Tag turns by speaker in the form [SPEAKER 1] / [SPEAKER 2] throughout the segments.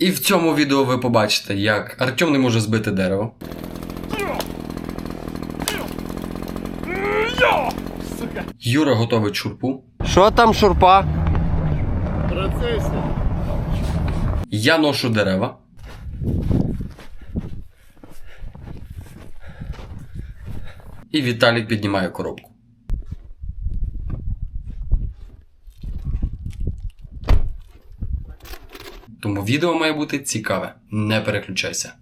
[SPEAKER 1] І в цьому відео ви побачите, як Артем не може збити дерево. Юра готовить шурпу.
[SPEAKER 2] Що там шурпа?
[SPEAKER 3] процесі.
[SPEAKER 1] Я ношу дерева. І Віталік піднімає коробку. Тому відео має бути цікаве. Не переключайся.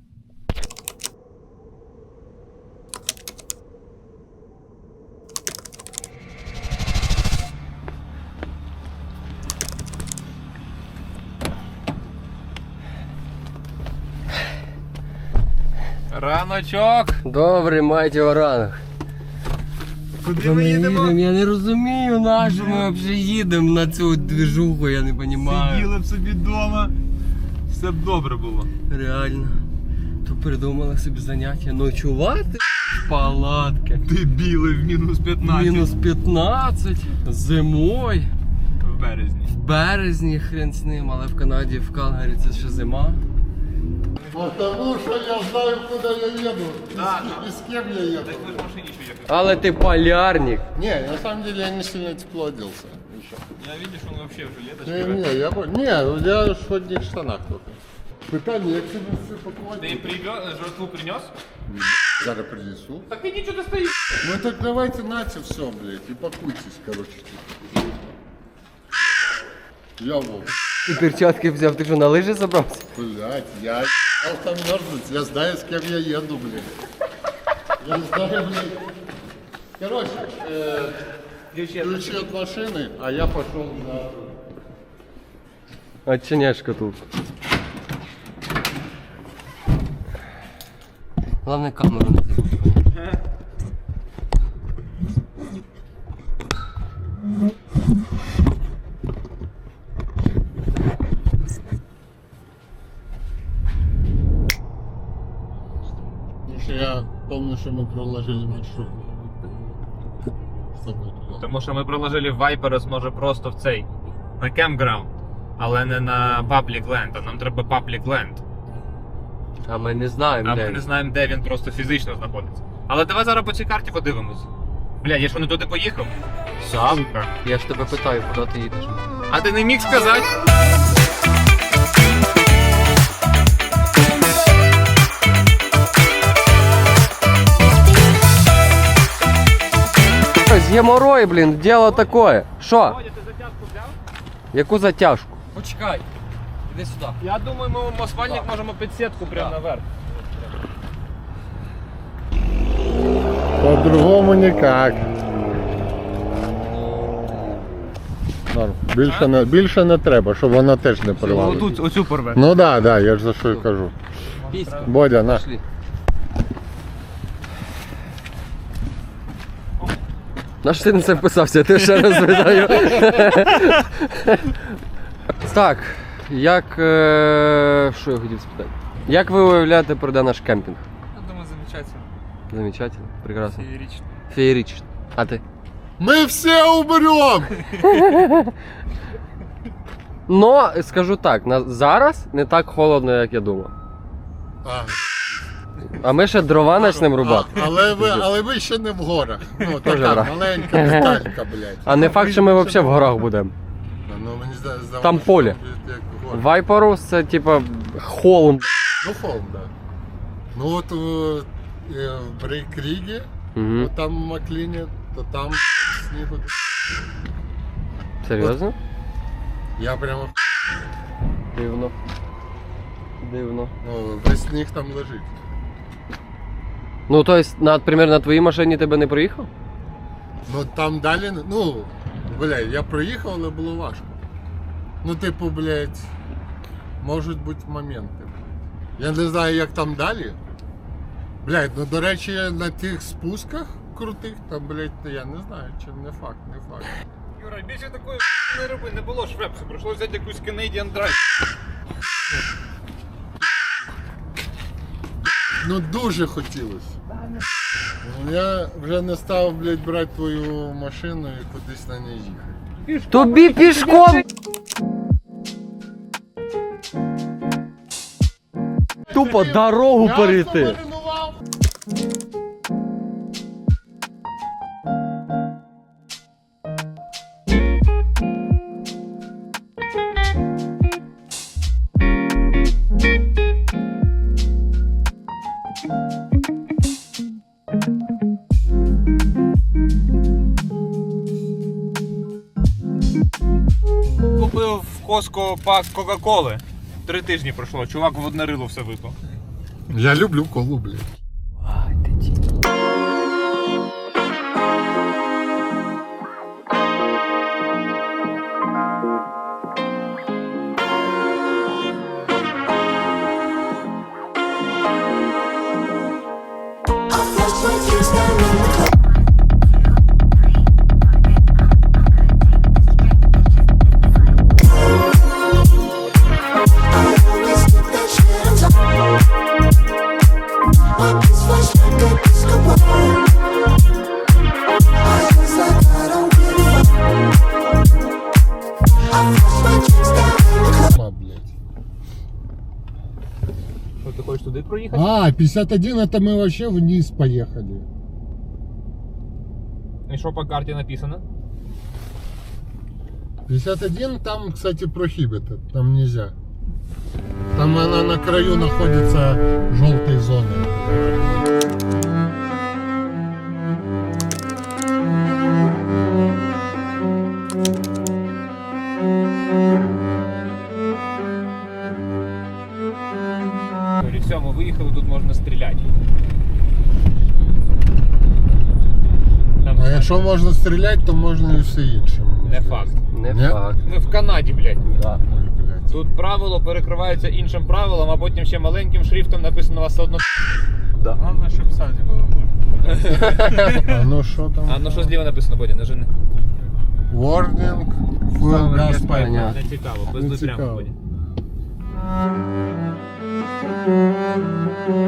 [SPEAKER 4] Раночок!
[SPEAKER 2] Добрий майте ранок.
[SPEAKER 4] Куди ми їдемо?
[SPEAKER 2] Я не розумію, на що ми взагалі їдемо на цю движуху, я не розумію.
[SPEAKER 4] Сиділи б собі вдома. Все б добре було.
[SPEAKER 2] Реально. То придумали собі заняття ночувати в палатки.
[SPEAKER 4] Ти білий в мінус 15
[SPEAKER 2] Мінус 15 зимою.
[SPEAKER 4] в березні.
[SPEAKER 2] В березні хрен з ним, але в Канаді, в Калгарі це ще зима.
[SPEAKER 3] Потому що я знаю, куди я їду.
[SPEAKER 4] Да,
[SPEAKER 3] І з ким я їду.
[SPEAKER 4] Так ви ж в машині що їхали.
[SPEAKER 2] Але ти полярник.
[SPEAKER 3] Не, на самом деле я не сильно тепло оделся. Еще.
[SPEAKER 4] Я видиш, він вообще вже літо
[SPEAKER 3] Не,
[SPEAKER 4] шкіра.
[SPEAKER 3] не, я понял. Не, я ж в одних штанах только. Питання, як тебе все
[SPEAKER 4] Ти
[SPEAKER 3] покладати?
[SPEAKER 4] привез, жертву принес?
[SPEAKER 3] Зараз принесу.
[SPEAKER 4] Так ти нічого не стоїш.
[SPEAKER 3] Ну так давайте нате все, блядь, и пакуйтесь, короче. Я вов.
[SPEAKER 2] Ти перчатки взяв, ти що на лижі забрався?
[SPEAKER 3] Блядь, я ебал там мерзнуть, я знаю, с кем я еду, блядь. Я знаю, блядь. Короче, э, ключи от машины, а я пошел на...
[SPEAKER 2] Отчиняшка тут. Главное камеру не забудь.
[SPEAKER 3] Я помню, что мы проложили маршрут. С тобой.
[SPEAKER 4] Тому що ми проложили Viper, може просто в цей. На кемпграунд. Але не на Public Land, а нам треба Public Land.
[SPEAKER 2] А ми не знаємо,
[SPEAKER 4] А
[SPEAKER 2] де.
[SPEAKER 4] ми не знаємо, де він просто фізично знаходиться. Але давай зараз по цій карті подивимось. Бля, я ж не туди поїхав?
[SPEAKER 2] Сам?
[SPEAKER 4] Сука.
[SPEAKER 2] Я ж тебе питаю, куди ти їдеш.
[SPEAKER 4] А ти не міг сказати?
[SPEAKER 2] З геморой, блін, діло таке. Що?
[SPEAKER 4] Володя, ти затяжку взяв?
[SPEAKER 2] Яку затяжку? Почекай. Іди сюди.
[SPEAKER 4] Я думаю, ми в асфальник можемо під сітку прямо наверх.
[SPEAKER 3] По-другому никак. Норм. Більше не, більше не треба, щоб вона теж не порвала.
[SPEAKER 4] Отут, оцю порве.
[SPEAKER 3] Ну да, да, я ж за що й кажу.
[SPEAKER 2] Піська.
[SPEAKER 3] Бодя, на.
[SPEAKER 2] Пішли. На що ти на це вписався? Я тебе ще раз питаю. так, як. е, Що я хотів спитати? Як ви уявляєте пройде наш кемпінг?
[SPEAKER 4] Я думаю, замечательно.
[SPEAKER 2] Замечательно, прекрасно.
[SPEAKER 4] Феєрично.
[SPEAKER 2] Феєрично. А ти?
[SPEAKER 3] Ми все умрем!
[SPEAKER 2] Но скажу так, на, зараз не так холодно, як я думав.
[SPEAKER 3] А,
[SPEAKER 2] А ми ще дрова почнемо рубати.
[SPEAKER 3] а, але, ви, але ви ще не в горах. Ну,
[SPEAKER 2] Тоже
[SPEAKER 3] така
[SPEAKER 2] гора.
[SPEAKER 3] маленька деталька, блядь.
[SPEAKER 2] А не факт, що ми взагалі в горах будемо.
[SPEAKER 3] Ну, мені зда- здавалося,
[SPEAKER 2] Там поле.
[SPEAKER 3] що як.
[SPEAKER 2] Вайпорус це типа холм.
[SPEAKER 3] Ну, холм, да. Ну от е, е, в Брейкрігі,
[SPEAKER 2] Угу.
[SPEAKER 3] от там в Макліні, то там блядь, снігу.
[SPEAKER 2] Серйозно?
[SPEAKER 3] Я прямо
[SPEAKER 2] Дивно. Дивно.
[SPEAKER 3] ну, весь сніг там лежить.
[SPEAKER 2] Ну, то есть, наприклад, на твоїй машині тебе не проїхав?
[SPEAKER 3] Ну там далі, ну, блядь, я проїхав, але було важко. Ну, типу, блядь, можуть бути моменти. Я не знаю, як там далі. Блядь, ну до речі, на тих спусках крутих, там, блядь, я не знаю, чи не факт, не факт.
[SPEAKER 4] Юра, більше такої не роби, не було швепсу, прийшлося взяти якусь Canadian Drive.
[SPEAKER 3] Ну дуже хотілося. Ну, Я вже не став, блядь, брати твою машину і кудись на ній їхати.
[SPEAKER 2] Тобі пішком! тупо дорогу перейти.
[SPEAKER 4] Коско пак Кока-Коли. Три тижні пройшло, чувак в одне рило все випив.
[SPEAKER 3] Я люблю колу, блядь. А, 51 это мы вообще вниз поехали.
[SPEAKER 4] І що по карті написано?
[SPEAKER 3] 51 там, кстати, prohibited, там нельзя. Там она на краю находится желтой зоны.
[SPEAKER 4] Можна стріляти. Там,
[SPEAKER 3] А якщо можна стріляти, то можна і все інше.
[SPEAKER 4] Не факт.
[SPEAKER 2] Не
[SPEAKER 3] Ні.
[SPEAKER 2] факт.
[SPEAKER 4] Ми в Канаді, блядь.
[SPEAKER 2] Да.
[SPEAKER 3] Ой, блядь.
[SPEAKER 4] Тут правило перекривається іншим правилом, а потім ще маленьким шрифтом написано вас одно.
[SPEAKER 2] Да.
[SPEAKER 5] Главное, щоб в саді було.
[SPEAKER 3] А ну що там?
[SPEAKER 4] А ну що зліва написано, Бодя, нажини.
[SPEAKER 3] Warning, full gas pipe.
[SPEAKER 4] Не цікаво, без
[SPEAKER 3] Не.
[SPEAKER 4] Бодя.
[SPEAKER 2] Плюс,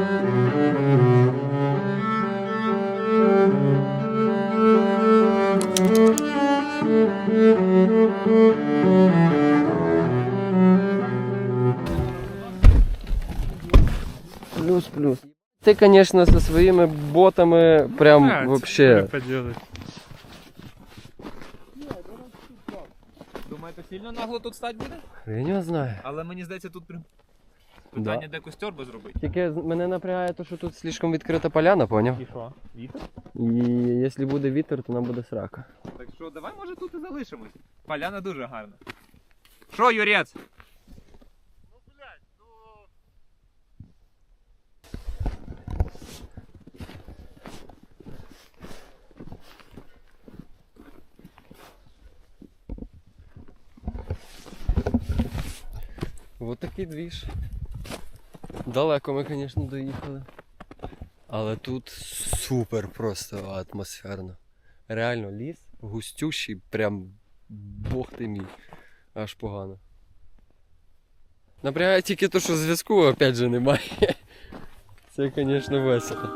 [SPEAKER 2] плюс. Ти, звісно, зі своїми ботами прям вообще.
[SPEAKER 5] поделать.
[SPEAKER 4] Думаєте, сильно нагло тут стати буде?
[SPEAKER 2] Я не знаю.
[SPEAKER 4] Але мені здається, тут прям. Питання, де костер би зробити.
[SPEAKER 2] Тільки мене напрягає те, що тут слишком відкрита поляна, поняв?
[SPEAKER 4] І що? Вітер?
[SPEAKER 2] І якщо буде вітер, то нам буде срака.
[SPEAKER 4] Так що, давай, може, тут і залишимось. Поляна дуже гарна. Що, Юрець?
[SPEAKER 2] Вот такий двіж. Далеко ми, звісно, доїхали. Але тут супер просто атмосферно. Реально ліс густющий, прям бог ти мій. Аж погано. Напрягає тільки те, що зв'язку опять же немає. Це, звісно, весело.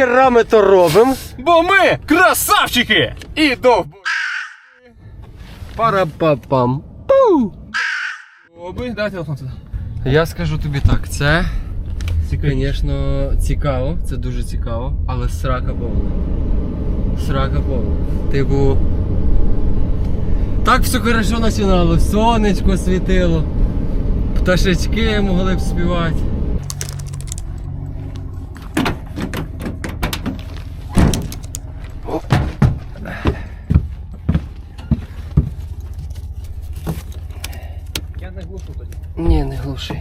[SPEAKER 2] Нахера ми то робимо?
[SPEAKER 4] Бо ми красавчики! І довбойоби!
[SPEAKER 2] Пара-па-пам. Пу!
[SPEAKER 4] Дай телефон сюди.
[SPEAKER 2] Я скажу тобі так, це, звісно, цікаво, це дуже цікаво, але срака повна. Срака повна. Типу. Так все хорошо починало, сонечко світило, пташечки могли б співати.
[SPEAKER 4] Я не глушу тоді.
[SPEAKER 2] Ні, не глуши.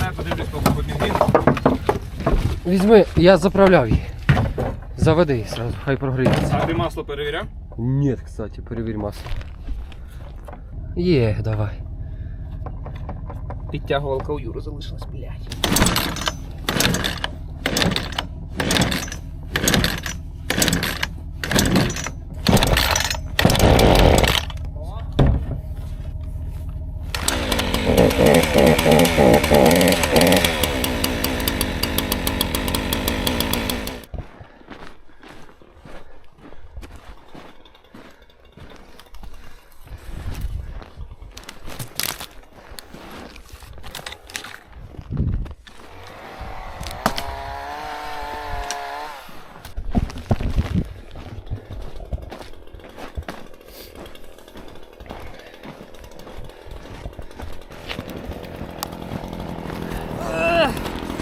[SPEAKER 4] Я подивлюсь, поки побіг
[SPEAKER 2] Візьми, я заправляв її. Заведи її сразу, хай прогріється.
[SPEAKER 4] А ти масло перевіряв?
[SPEAKER 2] Ні, кстати, перевір масло. Є, давай.
[SPEAKER 4] Підтягувалка у Юру залишилась, блядь.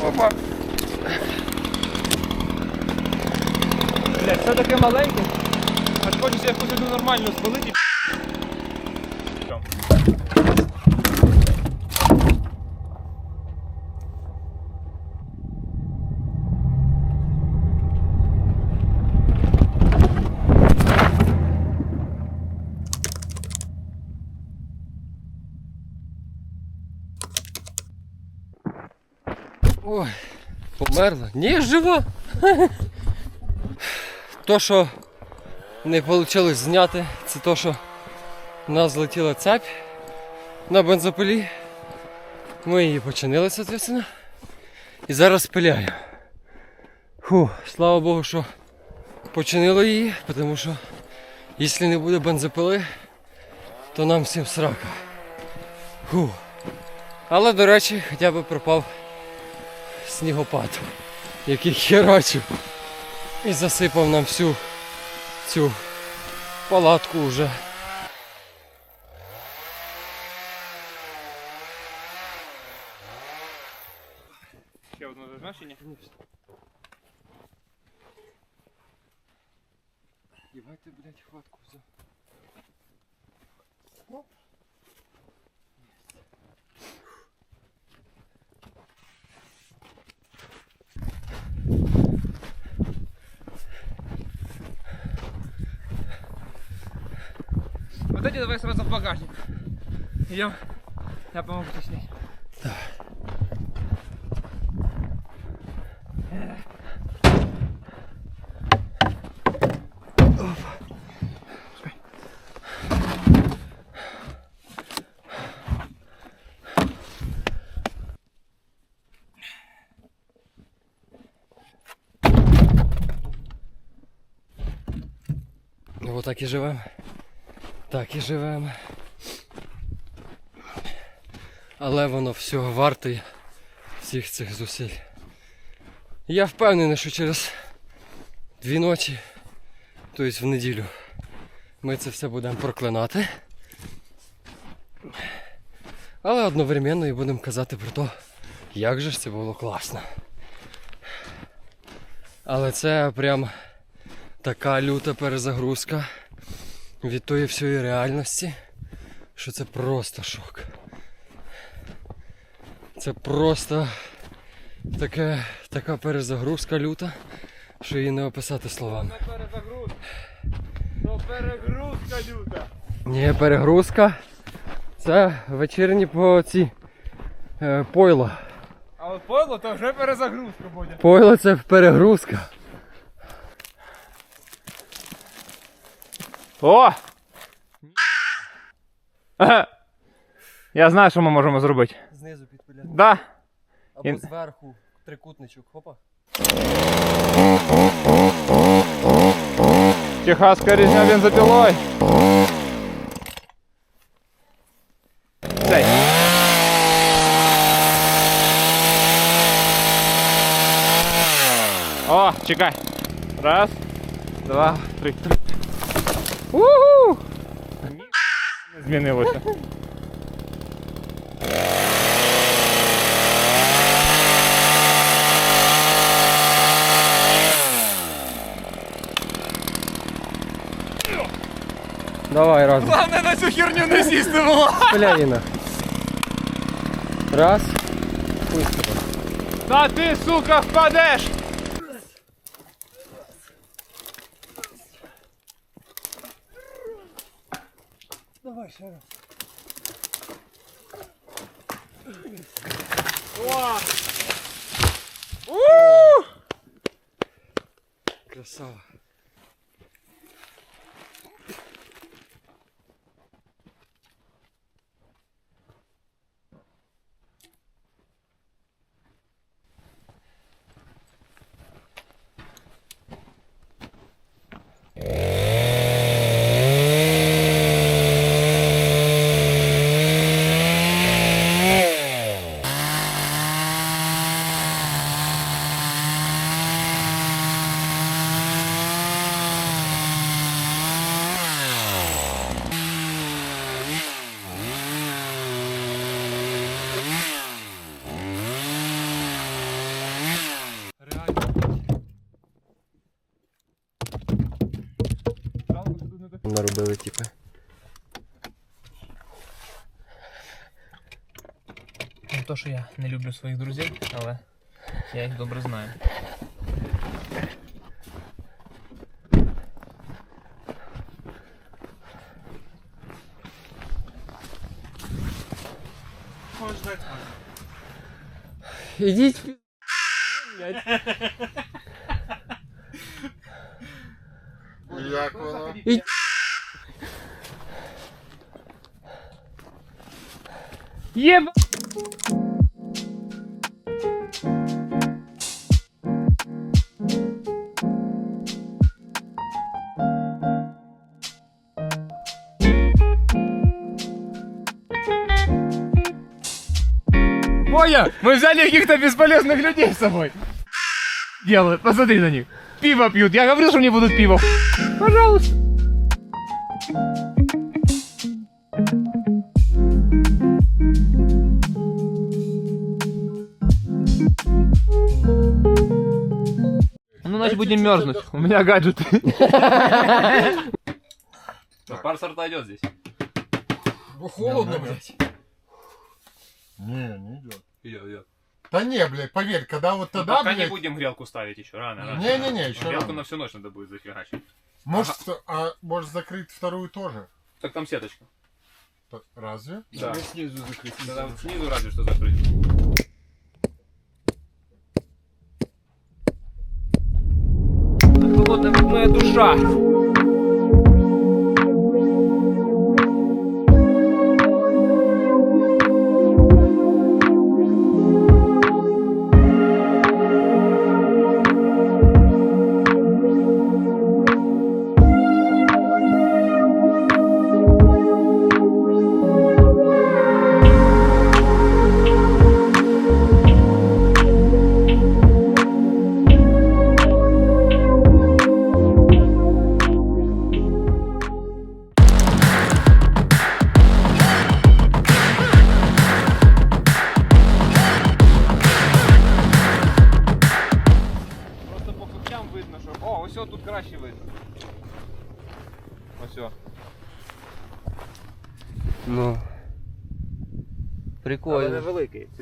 [SPEAKER 4] Опа. Блядь, все таке маленьке. Аж хочеться якусь одну нормальну спалити.
[SPEAKER 2] Ой, померла. Ні, жива. То, що не вийшло зняти, це то, що у нас злетіла цепь на бензопилі. Ми її починили, соответственно. І зараз пиляємо. Фу, слава Богу, що починило її, тому що якщо не буде бензопили, то нам всім срака. Фу. Але, до речі, хоча б пропав снігопад, який херачив і засипав нам всю цю палатку вже.
[SPEAKER 4] Ще одне зазначення.
[SPEAKER 2] Єбайте, блядь, хватку
[SPEAKER 4] в багажник. Идем. Я помогу тебе снять.
[SPEAKER 2] Ну отак і живемо. Так і живемо. Але воно всього варте всіх цих зусиль. Я впевнений, що через дві ночі, тобто в неділю, ми це все будемо проклинати. Але одновременно і будемо казати про те, як же ж це було класно. Але це прям така люта перезагрузка від тої всієї реальності, що це просто шок. Це просто таке, така перезагрузка люта, що її не описати словами.
[SPEAKER 4] Перезагрузка. То перегрузка люта.
[SPEAKER 2] Ні, перегрузка. Це вечірні по ці е, пойло.
[SPEAKER 4] А от пойло то вже перезагрузка буде.
[SPEAKER 2] Пойло це перегрузка.
[SPEAKER 4] О! Ага. Я знаю, що ми можемо зробити.
[SPEAKER 2] Знизу підпиляти.
[SPEAKER 4] Да.
[SPEAKER 2] Або
[SPEAKER 4] І-
[SPEAKER 2] зверху трикутничок. Хопа.
[SPEAKER 4] Техасская резня бензопилой. Цей. О, чекай. Раз, два, три. три. Уху! Не змінилося.
[SPEAKER 2] Давай разом.
[SPEAKER 4] Главное на цю херню не сісти було.
[SPEAKER 2] Пляїна. Раз. Хуй з тобою.
[SPEAKER 4] Та ти, сука, впадеш!
[SPEAKER 2] Давай ще раз. Красава. Наробили, типу.
[SPEAKER 4] Не то, що я не люблю своїх друзів, але я їх добре знаю.
[SPEAKER 5] Можеш дати
[SPEAKER 2] Ідіть. в пі-
[SPEAKER 3] Як воно?
[SPEAKER 4] Єба! Боя, мы взяли каких-то бесполезных людей с собой. Делают, посмотри на них. Пиво пьют. Я говорил, что не будут пиво. Пожалуйста. Ну, значит, будем мерзнуть. У меня гаджеты.
[SPEAKER 1] Пар сорта йде здесь.
[SPEAKER 3] Бо холодно, блядь. Не, не идет.
[SPEAKER 1] Йде, йде.
[SPEAKER 3] Да не, блядь, поверь, когда вот тогда,
[SPEAKER 4] Пока не будем грелку ставить еще рано. рано.
[SPEAKER 3] Не-не-не, еще
[SPEAKER 4] Грелку
[SPEAKER 3] рано.
[SPEAKER 4] на всю ночь надо будет зафигачить.
[SPEAKER 3] может, а может закрыть вторую тоже?
[SPEAKER 4] Так там сеточка.
[SPEAKER 3] Разве?
[SPEAKER 4] Да.
[SPEAKER 5] снизу.
[SPEAKER 4] Да там снизу разве что закрыть. Холодная как моя душа.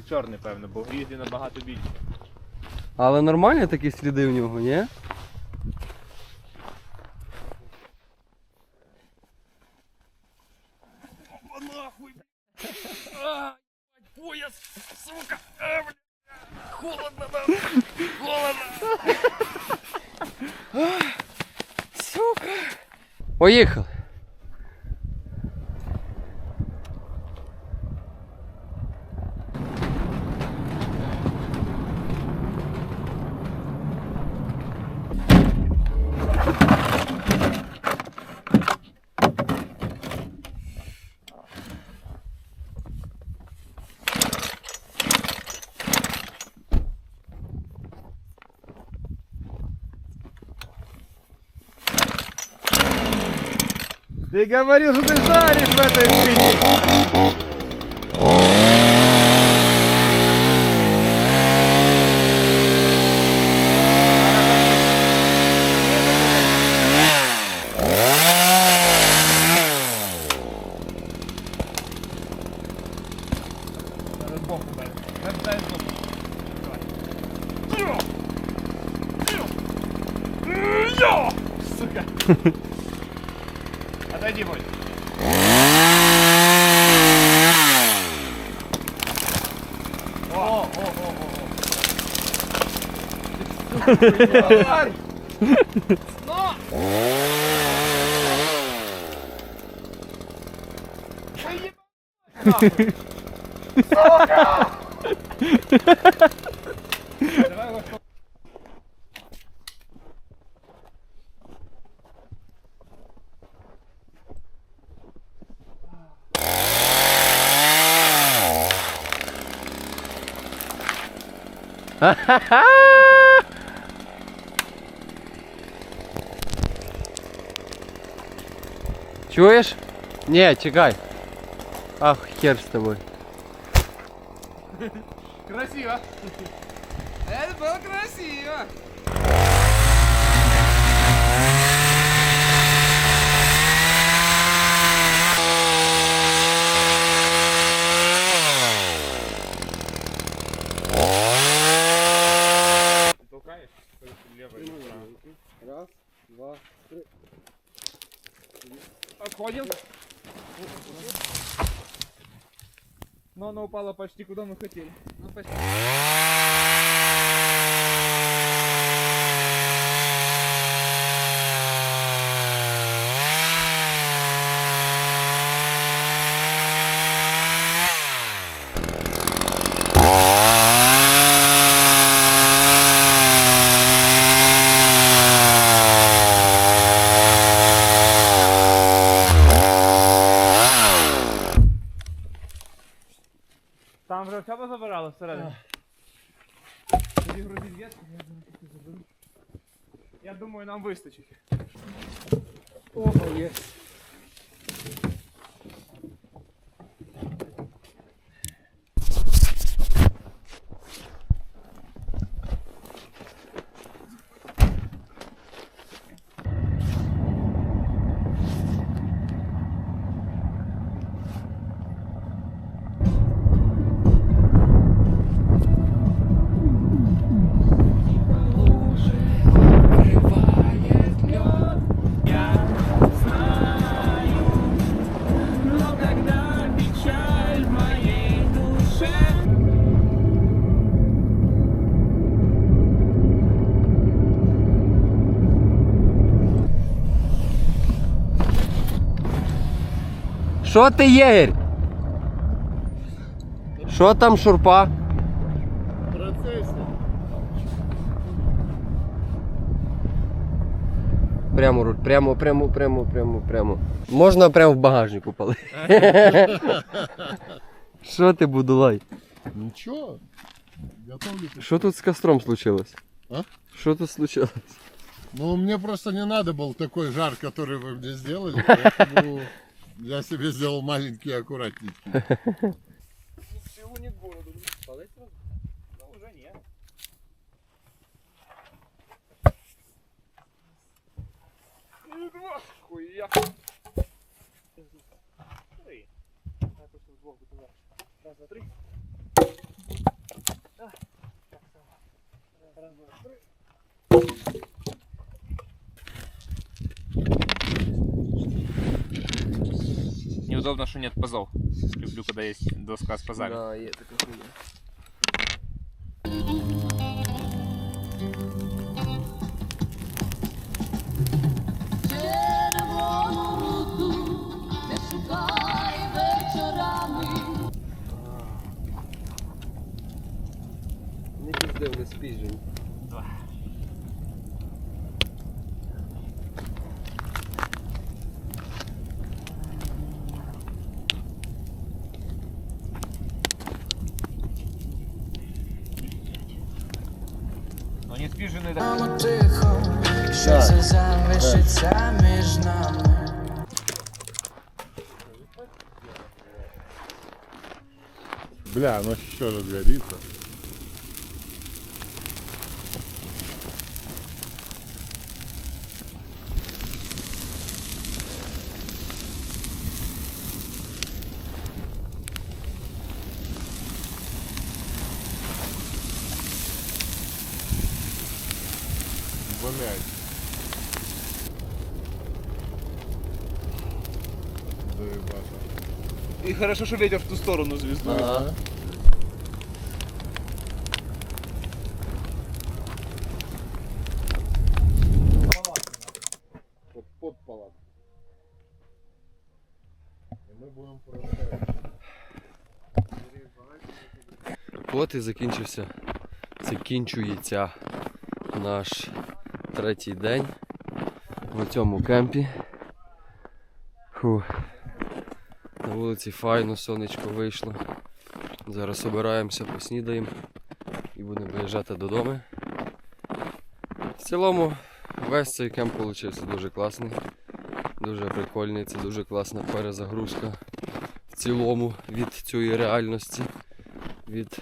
[SPEAKER 4] Чорний, певно, бо в грізі набагато більше.
[SPEAKER 2] Але нормальні такі сліди в нього, ні? Поїхали.
[SPEAKER 4] Ты говорил, что ты жаришь в этой спине. Сука. Отойди, мой. О, о, о, о, о. Но!
[SPEAKER 2] Чуєш? Ні, чекай. Ах, хер з тобою.
[SPEAKER 4] Красиво. Это было красиво. Отходим. Но она упала почти куда мы хотели. Ну, почти.
[SPEAKER 2] Що ти єгер? Що там шурпа?
[SPEAKER 3] В процесі.
[SPEAKER 2] Прямо руль, прямо, прямо, прямо, прямо, прямо. Можна прямо в багажнику палити. Що ти будулай?
[SPEAKER 3] Нічого. Готовлю.
[SPEAKER 2] Що тут з костром случилось?
[SPEAKER 3] А?
[SPEAKER 2] Що тут случилось?
[SPEAKER 3] Ну, мне просто не надо был такой жар, который вы мне сделали, поэтому я себе сделал маленький и аккуратненький.
[SPEAKER 4] Всего не городу. Палить сразу? Ну, уже нет. И два. Хуя. Три. Так, просто сбоку туда. Раз, два, три. А, так само. Раз, два, три.
[SPEAKER 5] Неудобно, что нет пазов. Люблю, когда есть доска с пазами.
[SPEAKER 2] Да, є така хуйня.
[SPEAKER 6] Червону руду не шукай вечорами.
[SPEAKER 2] Не піздив, не спіжень.
[SPEAKER 3] Оно еще разгорится. Блять. Заебато.
[SPEAKER 4] И хорошо, что ветер в ту сторону звезду.
[SPEAKER 3] Ага.
[SPEAKER 2] І закінчився. Закінчується наш третій день в цьому кемпі. Фу. На вулиці файно, сонечко вийшло. Зараз обираємося, поснідаємо і будемо виїжджати додому. В цілому весь цей кемп вийшов дуже класний, дуже прикольний, це дуже класна перезагрузка в цілому від цієї реальності, від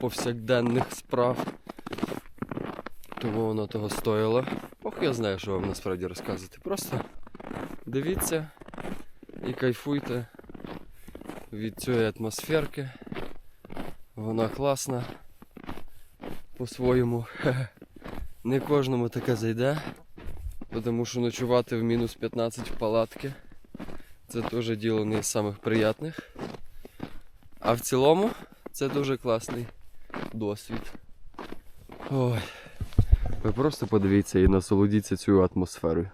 [SPEAKER 2] повсякденних справ. Тому воно того стоїло. Ох, я знаю, що вам насправді розказувати. Просто дивіться і кайфуйте від цієї атмосферки. Вона класна по-своєму. Не кожному таке зайде, тому що ночувати в мінус 15 в палатки це теж діло не з самих приятних. А в цілому це дуже класний досвід. Ой. Ви просто подивіться і насолодіться цією атмосферою.